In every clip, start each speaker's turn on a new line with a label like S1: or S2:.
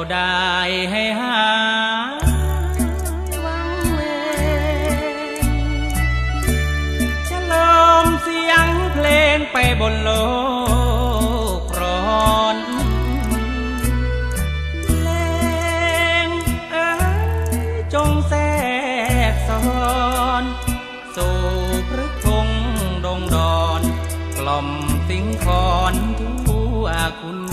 S1: ยวดายให้หายวังเวงฉลมเสียงเพลงไปบนโลกร้อนเพลงเอ้ยจงแทรกซ้อนสู่พฤกพงดงดอน กล่อมสิงคอนทั่วคุณ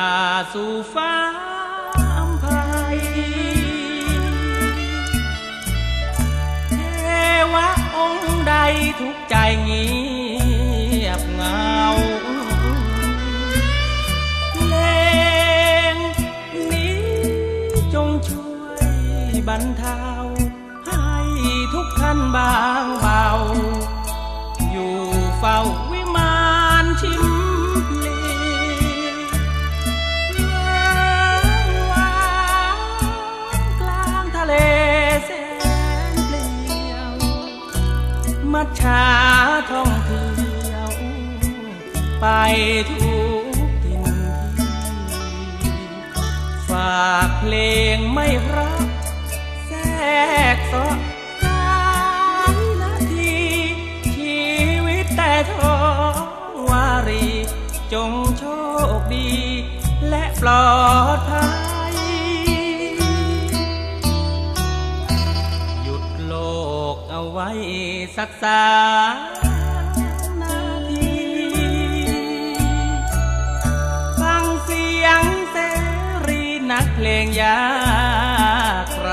S1: เมฆาสู่ฟ้าอำไพเทวะองค์ใมัจฉาท่องเที่ยว ไปทุกทินที่ฝากเพลงไม่เพราะแทรกซอสายนาที ชีวิตแต่ทอวารี จงโชคดี และปลอดภัย เอาไว้สักสานาทีฟังเสียงเสรีนักเพลงยากไร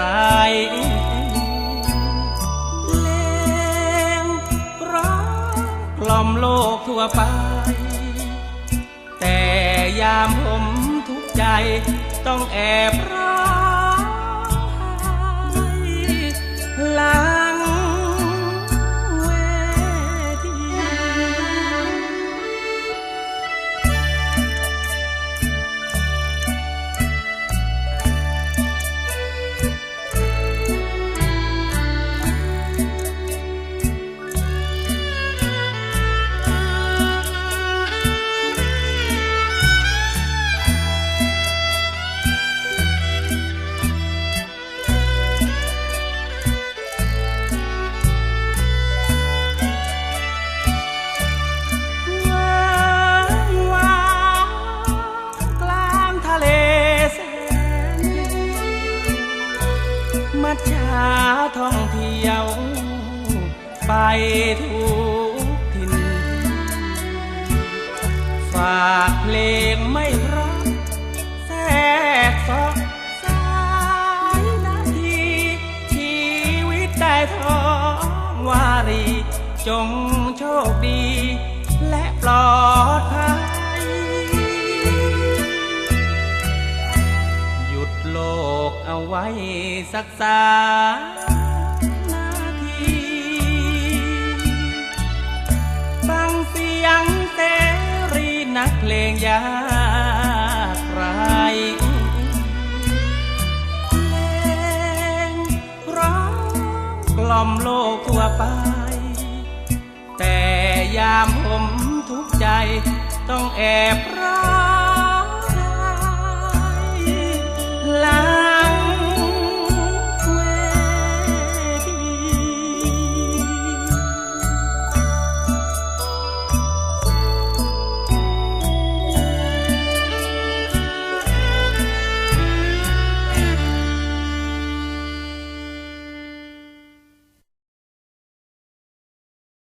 S1: เพลงร้องกล่อมโลกทั่วไป แต่ยามผมทุกใจต้องแอบร้อง มัจฉาท่องเที่ยว ไปทุกทิน ฝากเพลงไม่ราะแทรกซอกสายนาที ชีวิตได้ทองวารี จงโชคดี และปลอดภัย เอาไว้สักสานาทีฟังเสียงเสรีนักเพลงยากไรเพลงร้องกล่อมโลกทั่วไป แต่ยามผมทุกใจต้องแอบร้อ